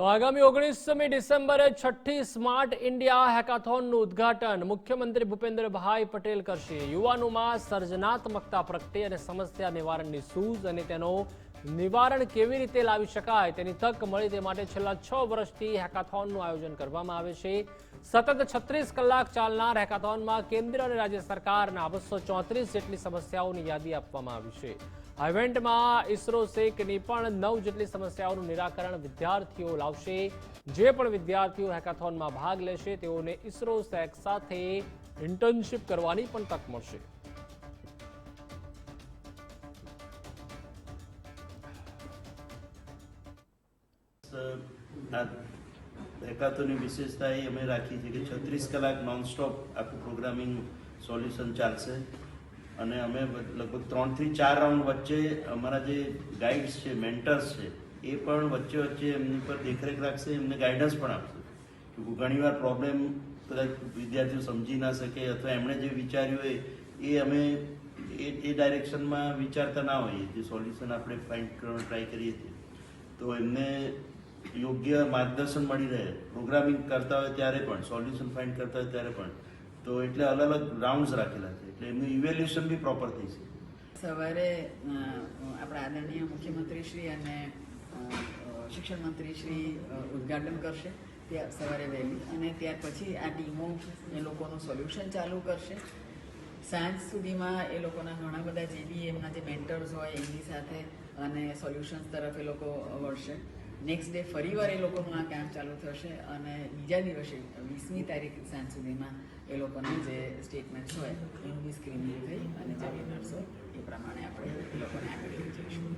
તો આગામી ઓગણીસમી ડિસેમ્બરે છઠ્ઠી સ્માર્ટ ઇન્ડિયા હેકાથોનનું ઉદ્ઘાટન મુખ્યમંત્રી ભૂપેન્દ્રભાઈ પટેલ કરશે. યુવાનોમાં સર્જનાત્મકતા પ્રગટે અને સમસ્યા નિવારણની સૂઝ અને તેનો નિવારણ કેવી રીતે લાવી શકાય તેની તક મળી તે માટે છેલ્લા છ વર્ષથી હેકાથોનનું આયોજન કરવામાં આવે છે. સતત છત્રીસ કલાક ચાલનાર હેકાથોનમાં કેન્દ્ર અને રાજ્ય સરકારના બસો જેટલી સમસ્યાઓની યાદી આપવામાં આવી છે. આ ઇવેન્ટમાં ઇસરો સેકની પણ નવ જેટલી સમસ્યાઓનું નિરાકરણ વિદ્યાર્થીઓ લાવશે. જે પણ વિદ્યાર્થીઓ હેકાથોનમાં ભાગ લેશે, તેઓને ઇસરો સેક સાથે ઇન્ટર્નશીપ કરવાની પણ તક મળશે. આ હેકાથોની વિશેષતા એ અમે રાખી છે કે છત્રીસ કલાક નોનસ્ટોપ આખું પ્રોગ્રામિંગ સોલ્યુશન ચાલશે. અને અમે લગભગ ત્રણથી ચાર રાઉન્ડ વચ્ચે અમારા જે ગાઈડ્સ છે, મેન્ટર્સ છે, એ પણ વચ્ચે વચ્ચે એમની પર દેખરેખ રાખશે, એમને ગાઈડન્સ પણ આપશે. ઘણીવાર પ્રોબ્લેમ કદાચ વિદ્યાર્થીઓ સમજી ના શકે અથવા એમણે જે વિચાર્યું હોય, એ અમે એ એ ડાયરેક્શનમાં વિચારતા ના હોઈએ, જે સોલ્યુશન આપણે ફાઇન્ડ કરવાનો ટ્રાય કરીએ છીએ. તો એમને યોગ્ય માર્ગદર્શન મળી રહે. પ્રોગ્રામિંગ કરતા હોય ત્યારે પણ સોલ્યુશન ફાઇન્ડ કરતા હોય ત્યારે પણ. તો એટલે અલગ અલગ રાઉન્ડ્સ રાખેલા છે. એટલે એમનું ઇવેલ્યુએશન બી પ્રોપર થઈ છે. સવારે આપણા આદરણીય મુખ્યમંત્રી શ્રી અને શિક્ષણ મંત્રી શ્રી ઉદ્ઘાટન કરશે ત્યાં સવારે વહેલી. અને ત્યાર પછી આ ટીમો એ લોકોનું સોલ્યુશન ચાલુ કરશે. સાંજ સુધીમાં એ લોકોના ઘણા બધા જે બી એમના જે મેન્ટર્સ હોય એમની સાથે અને સોલ્યુશન્સ તરફ એ લોકો વળશે. નેક્સ્ટ ડે ફરીવાર એ લોકોનું આ કામ ચાલુ થશે અને બીજા દિવસે, વીસમી તારીખ સાંજ સુધીમાં એ લોકોની જે સ્ટેટમેન્ટ્સ હોય એનું બી સ્ક્રીનિંગ થઈ અને જે વિનર્સ હોય, એ પ્રમાણે આપણે એ લોકોને આગળ લઈ જઈશું.